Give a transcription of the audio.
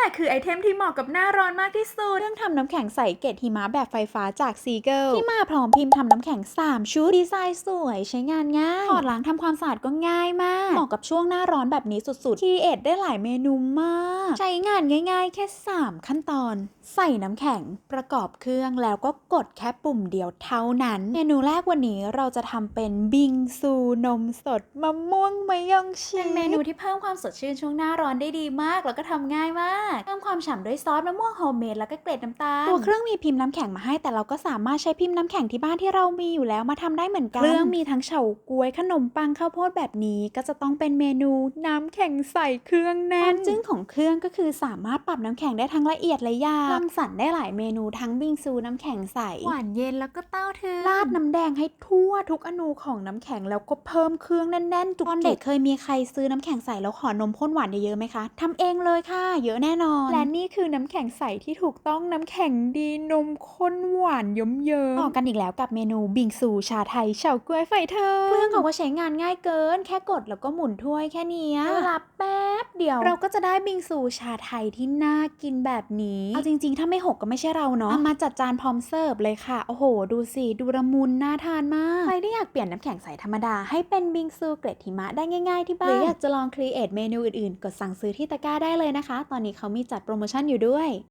แหละคือไอเทมที่เหมาะกับหน้าร้อนมากที่สุด เครื่องทำน้ำแข็งใสเกล็ดหิมะแบบไฟฟ้าจากซีเกิลที่มาพร้อมพิมพ์ทำน้ำแข็ง 3 ชุด ดีไซน์สวย ใช้งานง่ายถอดล้างทำความสะอาดก็ง่ายมาก เหมาะกับช่วงหน้าร้อนแบบนี้สุดๆ ทีเอ็ดได้หลายเมนูมาก ใช้งานง่าย ๆ แค่ 3 ขั้นตอน ใส่น้ำแข็งประกอบเครื่องแล้วก็กดแค่ปุ่มเดียวเท่านั้น เมนูแรกวันนี้เราจะทำเป็นบิงซูนมสดมะม่วงมะยองชิเป็นเมนูที่เพิ่มความสดชื่นช่วงหน้าร้อนได้ดีมากแล้วก็ทำง่ายมากเพิ่มความฉ่ำด้วยซอสมะม่วงโฮมเมดแล้วก็เกล็ดน้ำตาลตัวเครื่องมีพิมพ์น้ำแข็งมาให้แต่เราก็สามารถใช้พิมพ์น้ำแข็งที่บ้านที่เรามีอยู่แล้วมาทำได้เหมือนกันเครื่องมีทั้งเฉาก๊วยขนมปังข้าวโพดแบบนี้ ก็จะต้องเป็นเมนูน้ำแข็งใส่เครื่องแน่นความจึ้งของเครื่องก็คือสามารถปรับน้ำแข็งได้ทั้งละเอียดและหยาบรังสรรค์ได้หลายเมนูทั้งบิงซูน้ำแข็งใสหวานเย็นแล้วก็เต้าถึงราดน้ำแดงให้ทั่วทุกอนูของน้ำแข็งแล้วก็เพิ่มเครื่องแน่นๆจุกตอนเด็กเคยมีใครซื้อน้ำแข็งใสแล้วขอนมข้นหวานเยอะๆไหมคะทำเองเลยค่ะ เยอะแน่นอน และนี่คือน้ำแข็งใสที่ถูกต้องน้ำแข็งดีนมข้นหวานเยิ้มๆต่อกันอีกแล้วกับเมนูบิงซูชาไทยเฉาก๊วยไฟเธอเครื่องเขาก็ใช้งานง่ายเกิน แค่กดแล้วก็หมุนถ้วยแค่เนี้ยเวลาแป๊บเดียว เราก็จะได้บิงซูชาไทยที่น่ากินแบบนี้เอาจริง ๆ ถ้าไม่หกก็ไม่ใช่เราเนาะเอามาจัดจานพร้อมเสิร์ฟเลยค่ะ โอ้โห ดูสิดูละมุนน่าทานมากใครที่อยากเปลี่ยนน้ำแข็งใสธรรมดาให้เป็นบิงซูเกล็ดหิมะได้ง่าย ๆที่บ้านหรืออยากจะลองครีเอทเมนูอื่นๆกดสั่งซื้อที่ตะกร้าได้เลยนะคะ ตอนนี้เขามีจัดโปรโมชั่นอยู่ด้วย